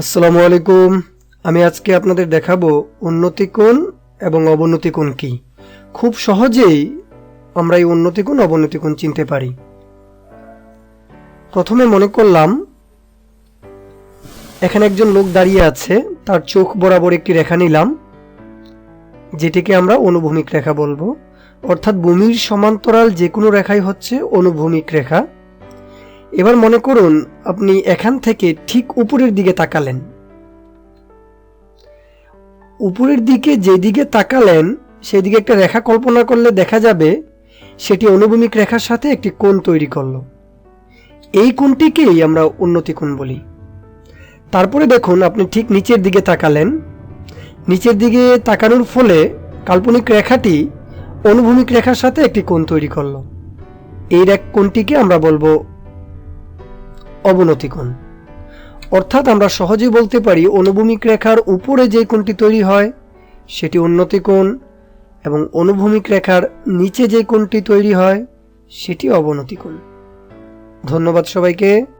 আসসালামু আলাইকুম। আমি আজকে আপনাদের দেখাবো উন্নতি কোণ এবং অবনতি কোণ কি। খুব সহজেই আমরা এই উন্নতি কোণ, অবনতি কোণ চিনতে পারি। প্রথমে মনে করলাম, এখানে একজন লোক দাঁড়িয়ে আছে, তার চোখ বরাবর একটি রেখা নিলাম, যেটিকে আমরা অনুভূমিক রেখা বলব। অর্থাৎ ভূমির সমান্তরাল যে কোনো রেখাই হচ্ছে অনুভূমিক রেখা। এবার মনে করুন আপনি এখান থেকে ঠিক উপরের দিকে তাকালেন। উপরের দিকে যেদিকে তাকালেন, সেদিকে একটা রেখা কল্পনা করলে দেখা যাবে সেটি অনুভূমিক রেখার সাথে একটি কোণ তৈরি করল। এই কোণটিকেই আমরা উন্নতি কোণ বলি। তারপরে দেখুন আপনি ঠিক নিচের দিকে তাকালেন। নিচের দিকে তাকানোর ফলে কাল্পনিক রেখাটি অনুভূমিক রেখার সাথে একটি কোণ তৈরি করল। এই রেখ কোণটিকে আমরা বলব অবনতি কোণ অর্থাৎ আমরা সহজেই বলতে পারি অনুভূমিক রেখার উপরে যে কোণটি তৈরি হয়, সেটি উন্নতি কোণ এবং অনুভূমিক রেখার নিচে যে কোণটি তৈরি হয়, সেটি অবনতি কোণ। ধন্যবাদ সবাইকে।